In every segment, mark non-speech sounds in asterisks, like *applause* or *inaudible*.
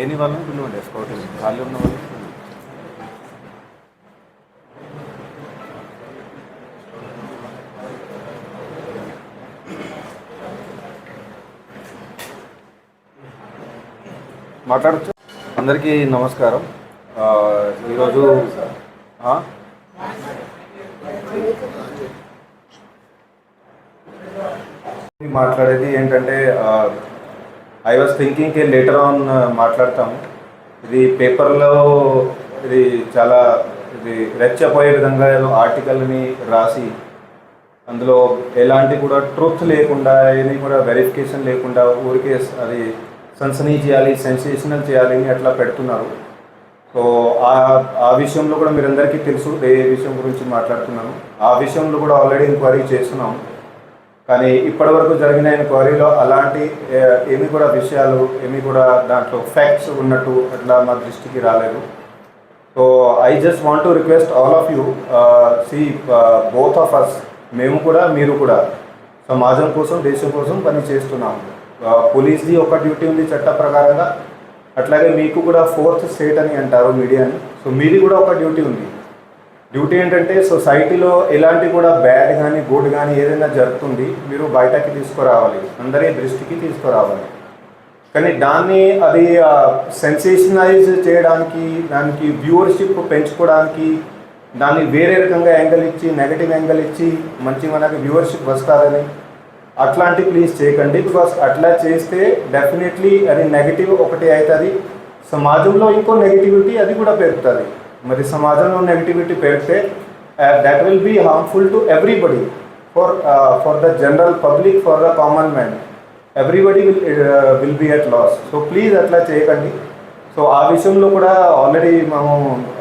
లేని వాళ్ళని పిలవండి స్కౌటింగ్ ఖాళీ ఉన్న వాళ్ళు మాట్లాడచ్చు? అందరికీ నమస్కారం. ఈరోజు మాట్లాడేది ఏంటంటే I was thinking later on మాట్లాడతాము. ఇది పేపర్లో ఇది చాలా ఇది రెచ్చపోయే విధంగా ఏదో ఆర్టికల్ని రాసి అందులో ఎలాంటి కూడా ట్రూత్ లేకుండా ఏది కూడా వెరిఫికేషన్ లేకుండా ఊరికే అది సన్సనీ చేయాలి సెన్సేషనల్ చేయాలి అని అట్లా పెడుతున్నారు. సో ఆ ఆ విషయంలో కూడా మీరందరికీ తెలుసు ఏ విషయం గురించి మాట్లాడుతున్నాను. ఆ విషయంలో కూడా ఆల్రెడీ ఎంక్వైరీ చేస్తున్నాం కానీ ఇప్పటివరకు జరిగిన ఎంక్వైరీలో అలాంటి ఏమి కూడా విషయాలు ఏమి కూడా దాంట్లో ఫ్యాక్ట్స్ ఉన్నట్టు అట్లా మా దృష్టికి రాలేదు. So I just want to request all of you C both of us మేము కూడా మీరు కూడా సమాజం కోసం దేశం కోసం పని చేస్తున్నాం. పోలీస్ది ఒక డ్యూటీ ఉంది చట్ట ప్రకారంగా. అట్లాగే మీకు కూడా ఫోర్త్ స్టేట్ అని అంటారు మీడియాని. సో మీది కూడా ఒక డ్యూటీ ఉంది. డ్యూటీ ఏంటంటే సొసైటీలో ఎలాంటి కూడా బ్యాడ్ కానీ గుడ్ కానీ ఏదైనా జరుగుతుంది మీరు బయటకి తీసుకురావాలి. అందరి దృష్టికి తీసుకురావాలి. కానీ దాన్ని అది సెన్సేషనైజ్ చేయడానికి దానికి వ్యూవర్షిప్ పెంచుకోవడానికి దాన్ని వేరే రకంగా యాంగిల్ ఇచ్చి నెగటివ్ యాంగిల్ ఇచ్చి మంచి మనకి వ్యూవర్షిప్ వస్తారని అట్లాంటి ప్లీజ్ చేయకండి. బికాస్ అట్లా చేస్తే డెఫినెట్లీ అది నెగటివ్ ఒకటి అవుతుంది. సమాజంలో ఇంకో నెగిటివిటీ అది కూడా పెరుగుతుంది. మరి సమాజంలో నెగిటివిటీ పెరిగితే that will be harmful to everybody for for the general public for the common man everybody will will be at loss so please అట్లా చేయకండి. సో ఆ విషయంలో కూడా ఆల్రెడీ మేము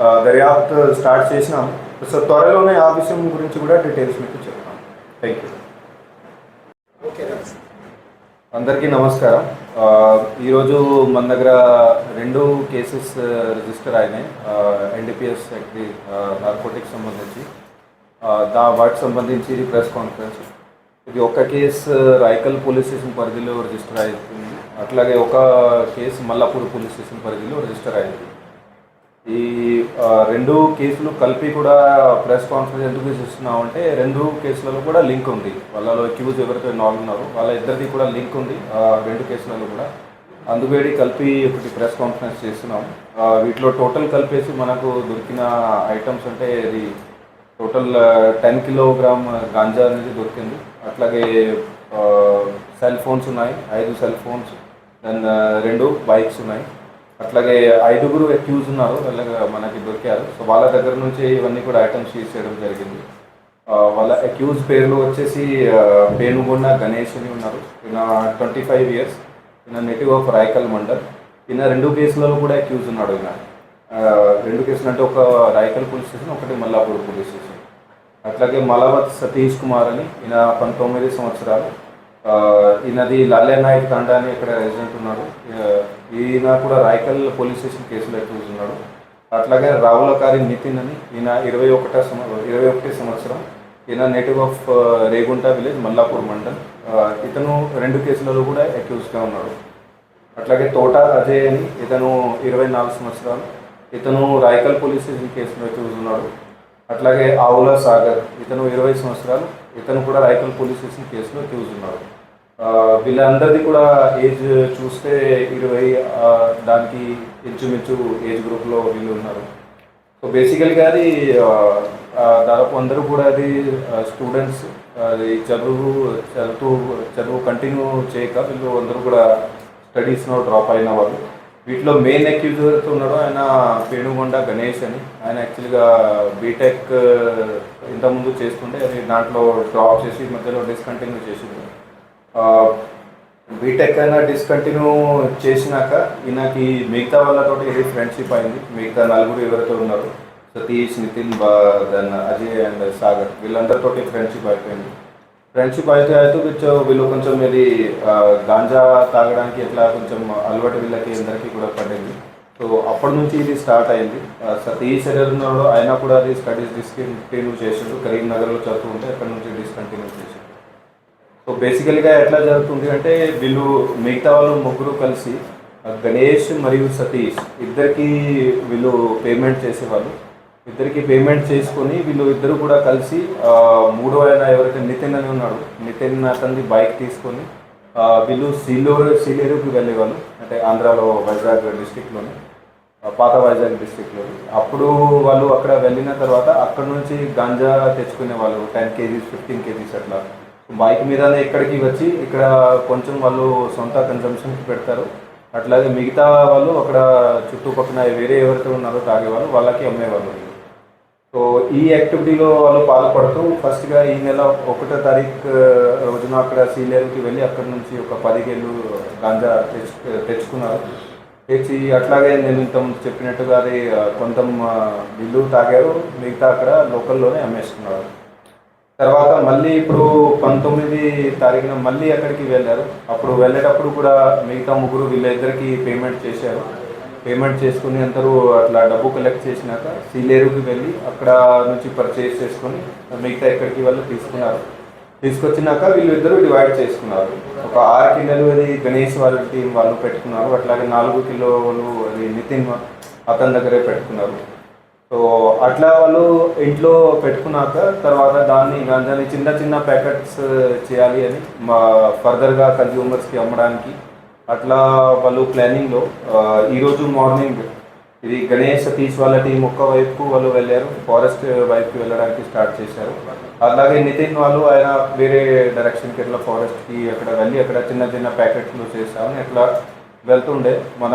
uh, దర్యాప్తు స్టార్ట్ చేసినాం. సో త్వరలోనే ఆ విషయం గురించి కూడా డీటెయిల్స్ మీకు చెప్తాం. థ్యాంక్ యూ ఓకే అందరికీ నమస్కారం. ఈరోజు మన దగ్గర రెండు కేసెస్ రిజిస్టర్ అయినాయి. ఎన్డీపీఎస్ సెక్టరీ నార్కోటిక్స్ సంబంధించి. దా వాటికి సంబంధించి ప్రెస్ కాన్ఫరెన్స్ ఇది ఒక కేసు రాయకల్ పోలీస్ స్టేషన్ పరిధిలో రిజిస్టర్ అవుతుంది అట్లాగే ఒక కేసు మల్లాపూర్ పోలీస్ స్టేషన్ పరిధిలో రిజిస్టర్ అయింది ఈ రెండు కేసులు కలిపి కూడా ప్రెస్ కాన్ఫరెన్స్ ఎందుకు చేస్తున్నాం అంటే రెండు కేసులలో కూడా లింక్ ఉంది. వాళ్ళలో అక్యూజ్ ఎవరైతే ఇన్వాల్వ్ ఉన్నారో వాళ్ళ ఇద్దరిది కూడా లింక్ ఉంది రెండు కేసులలో కూడా. అందువేడి కలిపి ఒకటి ప్రెస్ కాన్ఫరెన్స్ చేస్తున్నాం. వీటిలో టోటల్ కలిపేసి మనకు దొరికిన ఐటమ్స్ అంటే ఇది టోటల్ టెన్ కిలోగ్రామ్ గాంజా అనేది దొరికింది. అట్లాగే సెల్ ఫోన్స్ ఉన్నాయి ఐదు సెల్ ఫోన్స్ దెన్ రెండు బైక్స్ ఉన్నాయి. అట్లాగే ఐదుగురు అక్యూజ్ ఉన్నారు వాళ్ళకి మనకి దొరికారు. సో వాళ్ళ దగ్గర నుంచి ఇవన్నీ కూడా ఐటమ్స్ సీజ్ చేయడం జరిగింది. వాళ్ళ అక్యూజ్ పేర్లు వచ్చేసి పేనుగొండ గణేష్ అని ఉన్నారు. ఈయన ట్వంటీ ఫైవ్ ఇయర్స్ ఈయన నెటివ్ ఆఫ్ రాయకల్ మండల్. ఈయన రెండు కేసులలో కూడా అక్యూజ్ ఉన్నాడు ఈయన. రెండు కేసులు అంటే ఒక రాయకల్ పోలీస్ స్టేషన్ ఒకటి మల్లాపూర్ పోలీస్ స్టేషన్ అట్లాగే మలవత్ సతీష్ కుమార్ అని ఈయన పంతొమ్మిది సంవత్సరాలు. ఈయనది లాల్యా నాయక్ తండా అని ఇక్కడ రెసిడెంట్ ఉన్నాడు. ఈయన కూడా రాయకల్ పోలీస్ స్టేషన్ కేసులో ఎక్కువ ఉన్నాడు అట్లాగే రావులకారి నితిన్ అని ఈయన ఇరవై ఒకటో సంవ ఇరవై ఒకటి సంవత్సరం ఈయన native of Regunta village Mallapur mandal. ఇతను రెండు కేసులలో కూడా అక్యూజ్గా ఉన్నాడు. అట్లాగే తోట అజయ్ అని ఇతను ఇరవై నాలుగు సంవత్సరాలు. ఇతను రాయకల్ పోలీస్ స్టేషన్ కేసులో అక్యూజ్ ఉన్నాడు అట్లాగే ఆవుల సాగర్ ఇతను ఇరవై సంవత్సరాలు. ఇతను కూడా రాయకల్ పోలీస్ స్టేషన్ కేసులో అక్యూజ్ ఉన్నాడు. వీళ్ళందరిది కూడా ఏజ్ చూస్తే ఇరవై దానికి ఇంచుమించు ఏజ్ గ్రూప్లో వీళ్ళు ఉన్నారు. సో బేసికల్గా అది దాదాపు అందరూ కూడా అది స్టూడెంట్స్ అది చదువు చదువుతూ చదువు కంటిన్యూ చేయక వీళ్ళు అందరూ కూడా స్టడీస్లో డ్రాప్ అయిన వాళ్ళు. వీటిలో మెయిన్ అక్యూజ్ ఎవరైతే ఉన్నాడో ఆయన పేణుగొండ గణేష్ అని. ఆయన యాక్చువల్గా బీటెక్ ఇంతకుముందు చేస్తుంటే అది దాంట్లో డ్రాప్ చేసి మధ్యలో డిస్కంటిన్యూ చేసింది బీటెక్ అయినా డిస్కంటిన్యూ చేసినాక ఈయనకి మిగతా వాళ్ళతో ఇది ఫ్రెండ్షిప్ అయింది. మిగతా నలుగురు ఎవరైతే ఉన్నారు? సతీష్ నితిన్ బా దెన్ అజయ్ అండ్ సాగర్. వీళ్ళందరితో ఫ్రెండ్షిప్ అయిపోయింది. ఫ్రెండ్షిప్ అయితే అయితే కొంచెం వీళ్ళు కొంచెం ఇది గాంజా తాగడానికి ఎట్లా కొంచెం అలవాటు వీళ్ళకి అందరికీ కూడా పడింది. సో అప్పటి నుంచి ఇది స్టార్ట్ అయింది. ఈ శరీరంలో ఎవరు ఆయన కూడా అది స్టడీస్ డిస్కంటిన్యూ చేసిండు కరీంనగర్లో చదువుతుంటే అక్కడ నుంచి డిస్కంటిన్యూ చేసిండు సో బేసికల్గా ఎట్లా జరుగుతుంది అంటే వీళ్ళు మిగతా వాళ్ళు ముగ్గురు కలిసి గణేష్ మరియు సతీష్ ఇద్దరికి వీళ్ళు పేమెంట్ చేసేవాళ్ళు. ఇద్దరికి పేమెంట్ చేసుకొని వీళ్ళు ఇద్దరు కూడా కలిసి మూడో ఆయన ఎవరైతే నితిన్ అని ఉన్నాడు నితిన్ అతన్ని బైక్ తీసుకొని వీళ్ళు సీలూరు సీలేరుకి వెళ్ళేవాళ్ళు. అంటే ఆంధ్రాలో వైజాగ్ డిస్టిక్లోని పాత వైజాగ్ డిస్టిక్లో అప్పుడు వాళ్ళు అక్కడ వెళ్ళిన తర్వాత అక్కడ నుంచి గాంజా తెచ్చుకునే వాళ్ళు టెన్ కేజీస్ ఫిఫ్టీన్ కేజీస్ అట్లా. బైక్ మీదనే ఇక్కడికి వచ్చి ఇక్కడ కొంచెం వాళ్ళు సొంత కన్సంప్షన్కి పెడతారు. అట్లాగే మిగతా వాళ్ళు అక్కడ చుట్టుపక్కల వేరే ఎవరైతే ఉన్నారో తాగేవాళ్ళు వాళ్ళకి అమ్మేవాళ్ళు. సో ఈ యాక్టివిటీలో వాళ్ళు పాల్పడుతూ ఫస్ట్గా ఈ నెల ఒకటో తారీఖు రోజున అక్కడ సీనియర్కి వెళ్ళి అక్కడ నుంచి ఒక పదిగేళ్ళు గాంజా తెచ్చు తెచ్చుకున్నారు. తెచ్చి అట్లాగే నేను ఇంత చెప్పినట్టుగా అది కొంత బిల్లు తాగారు. మిగతా అక్కడ లోకల్లోనే అమ్మేసుకున్నారు. తర్వాత మళ్ళీ ఇప్పుడు పంతొమ్మిది తారీఖున మళ్ళీ అక్కడికి వెళ్ళారు. అప్పుడు వెళ్ళేటప్పుడు కూడా మిగతా ముగ్గురు వీళ్ళిద్దరికీ పేమెంట్ చేశారు. పేమెంట్ చేసుకుని అందరూ అట్లా డబ్బు కలెక్ట్ చేసినాక సీలేరుకి వెళ్ళి అక్కడ నుంచి పర్చేస్ చేసుకొని మిగతా ఎక్కడికి వాళ్ళు తీసుకున్నారు. తీసుకొచ్చినాక వీళ్ళిద్దరూ డివైడ్ చేసుకున్నారు. ఒక ఆరు కిలోలు అది గణేష్ వాళ్ళ టీం వాళ్ళు పెట్టుకున్నారు. అట్లాగే నాలుగు కిలోలు అది నితిన్ అతని దగ్గరే పెట్టుకున్నారు. సో అట్లా వాళ్ళు ఇంట్లో పెట్టుకున్నాక తర్వాత దాన్ని దాన్ని చిన్న చిన్న ప్యాకెట్స్ చేయాలి అని మా ఫర్దర్గా కన్జ్యూమర్స్కి అమ్మడానికి అట్లా వాళ్ళు ప్లానింగ్లో ఈరోజు మార్నింగ్ ఇది గణేష్ సతీష్ వాళ్ళ టీం ఒక్క వైపు వాళ్ళు వెళ్ళారు ఫారెస్ట్ వైపుకి వెళ్ళడానికి స్టార్ట్ చేశారు. అలాగే నితిన్ వాళ్ళు ఆయన వేరే డైరెక్షన్కి ఇట్లా ఫారెస్ట్కి అక్కడ వెళ్ళి అక్కడ చిన్న చిన్న ప్యాకెట్లు చేస్తామని అట్లా వెళ్తుండే. మన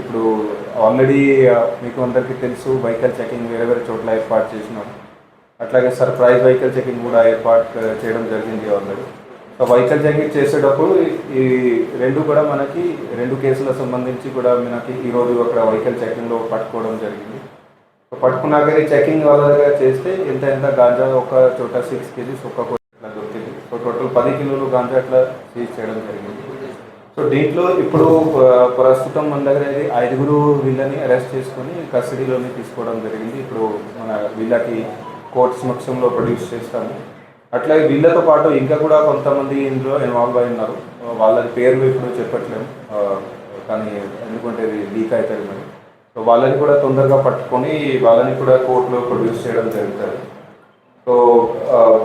ఇప్పుడు ఆల్రెడీ మీకు అందరికీ తెలుసు వెహికల్ చెకింగ్ వేరే వేరే చోట్ల ఏర్పాటు చేసినాం. అట్లాగే సర్ప్రైజ్ వెహికల్ చెకింగ్ కూడా ఏర్పాటు చేయడం జరిగింది ఆల్రెడీ వైకల్ జాకెట్ చేసేటప్పుడు ఈ రెండు కూడా మనకి రెండు కేసుల సంబంధించి కూడా మనకి ఈరోజు అక్కడ వైకల్ చెకింగ్లో పట్టుకోవడం జరిగింది. పట్టుకున్నాక చెకింగ్ వాళ్ళగా చేస్తే ఎంత ఎంత గాంజా ఒక చోట సిక్స్ కేజీస్ ఒక్క కోటి దొరికింది. సో టోటల్ పది కిలోలు గాంజా అట్లా సీజ్ చేయడం జరిగింది. సో దీంట్లో ఇప్పుడు ప్రస్తుతం మన దగ్గర ఐదుగురు వీళ్ళని అరెస్ట్ చేసుకొని కస్టడీలోని తీసుకోవడం జరిగింది. ఇప్పుడు మన వీళ్ళకి కోర్టు సమక్షంలో ప్రొడ్యూస్ చేస్తాము. అట్లాగే వీళ్ళతో పాటు ఇంకా కూడా కొంతమంది ఇందులో ఇన్వాల్వ్ అయి ఉన్నారు. వాళ్ళ పేర్లు ఇప్పుడు చెప్పట్లేము కానీ ఎందుకంటే ఇది లీక్ అవుతుంది మరి. సో వాళ్ళని కూడా తొందరగా పట్టుకొని వాళ్ళని కూడా కోర్టులో ప్రొడ్యూస్ చేయడం జరుగుతుంది. సో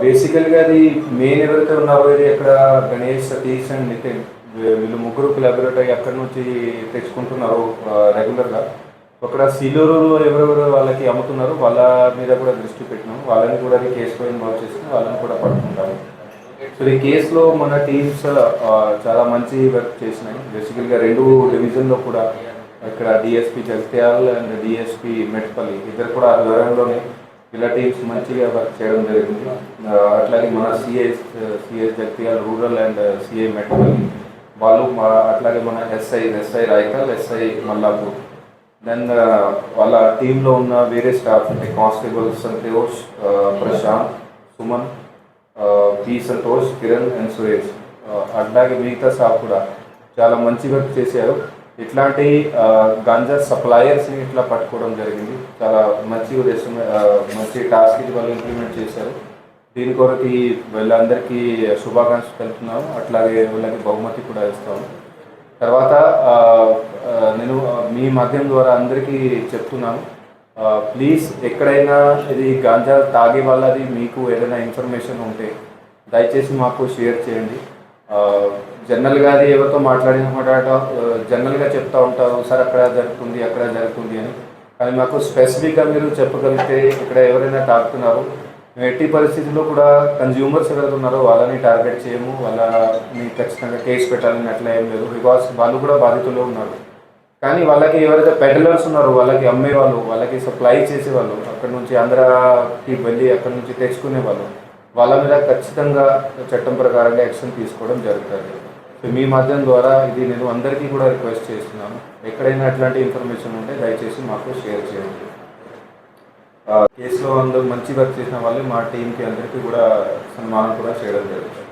బేసికల్గా అది మెయిన్ ఎవరైతే ఉన్నారో ఇది అక్కడ గణేష్ సతీష్ అండ్ నితిన్ వీళ్ళు ముగ్గురు కొలాబరేట్ అయ్యి అక్కడి నుంచి తెచ్చుకుంటున్నారు రెగ్యులర్గా అక్కడ సీలూరులో ఎవరెవరు వాళ్ళకి అమ్ముతున్నారు వాళ్ళ మీద కూడా దృష్టి పెట్టినాం. వాళ్ళని కూడా అది కేసులో ఇన్వాల్వ్ చేసుకుని వాళ్ళని కూడా పట్టుకుంటాము సో ఈ కేసులో మన టీమ్స్ చాలా మంచి వర్క్ చేసినాయి. బేసికల్గా రెండు డివిజన్లో కూడా ఇక్కడ DSP Jagtial and DSP Metpally ఇద్దరు కూడా ఆధ్వర్యంలోనే ఇలా టీమ్స్ మంచిగా వర్క్ చేయడం జరిగింది. అట్లాగే మన CS CS Jagtial rural and CA Metpally వాళ్ళు అట్లాగే మన SI SI Raikal SI Mallapur. Then uh, వాళ్ళ టీంలో ఉన్న వేరే స్టాఫ్ అంటే constable Santosh Prashant Suman P Santosh Kiran and Suresh అట్లాగే మిగతా స్టాఫ్ కూడా చాలా మంచి వర్క్ చేశారు. ఇట్లాంటి uh, గంజా సప్లయర్స్ని ఇట్లా పట్టుకోవడం జరిగింది. చాలా మంచి ఉద్దేశం uh, మంచి టాస్క్ ఇది వాళ్ళు ఇంప్లిమెంట్ చేశారు. దీని కొరకు వీళ్ళందరికీ శుభాకాంక్షలు తెలుపుతున్నాము. అట్లాగే వీళ్ళకి బహుమతి కూడా ఇస్తాము. తర్వాత నేను మీ మాధ్యమం ద్వారా అందరికీ చెప్తున్నాను. ప్లీజ్ ఎక్కడైనా ఇది గాంజా తాగే వాళ్ళది మీకు ఏదైనా ఇన్ఫర్మేషన్ ఉంటే దయచేసి మాకు షేర్ చేయండి. జనరల్గా అది ఎవరితో మాట్లాడిన మాట జనరల్గా చెప్తా ఉంటారు సార్ అక్కడ జరుగుతుంది అక్కడ జరుగుతుంది అని. కానీ మాకు స్పెసిఫిక్గా మీరు చెప్పగలిగితే ఇక్కడ ఎవరైనా తాగుతున్నారు ఎట్టి పరిస్థితుల్లో కూడా కన్జ్యూమర్స్ ఎవరైతే ఉన్నారో వాళ్ళని టార్గెట్ చేయము వాళ్ళని ఖచ్చితంగా కేసు పెట్టాలని అట్లా ఏం లేదు. బికాస్ వాళ్ళు కూడా బాధితులు ఉన్నారు. కానీ వాళ్ళకి ఎవరైతే పెడలర్స్ ఉన్నారో వాళ్ళకి అమ్మే వాళ్ళు వాళ్ళకి సప్లై చేసే వాళ్ళు అక్కడ నుంచి ఆంధ్రాకి వెళ్ళి అక్కడ నుంచి తెచ్చుకునే వాళ్ళు వాళ్ళ మీద ఖచ్చితంగా చట్టం ప్రకారంగా యాక్షన్ తీసుకోవడం జరుగుతుంది. సో మీ మాధ్యమం ద్వారా ఇది నేను అందరికీ కూడా రిక్వెస్ట్ చేస్తున్నాను. ఎక్కడైనా అట్లాంటి ఇన్ఫర్మేషన్ ఉంటే దయచేసి మాకు షేర్ చేయండి. కేసులో అందరూ మంచి వర్క్ చేసిన వాళ్ళు మా టీంకి అందరికీ కూడా సన్మానం కూడా చేయడం జరుగుతుంది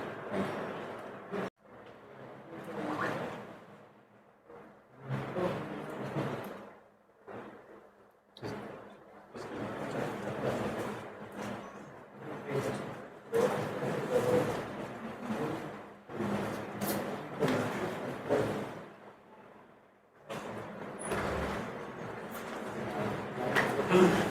*laughs*